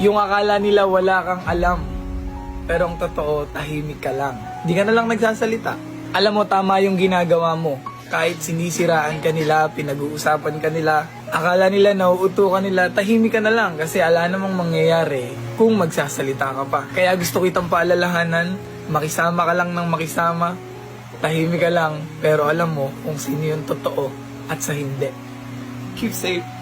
Yung akala nila wala kang alam. Pero ang totoo, tahimik ka lang. Di ka na lang nagsasalita. Alam mo, tama yung ginagawa mo. Kahit sinisiraan ka nila, pinag-uusapan ka nila, akala nila nauuto ka nila, tahimik ka na lang kasi ala namang mangyayari kung magsasalita ka pa. Kaya gusto kitang paalalahanan, makisama ka lang ng makisama, tahimik ka lang, pero alam mo kung sino yung totoo at sa hindi. Keep safe.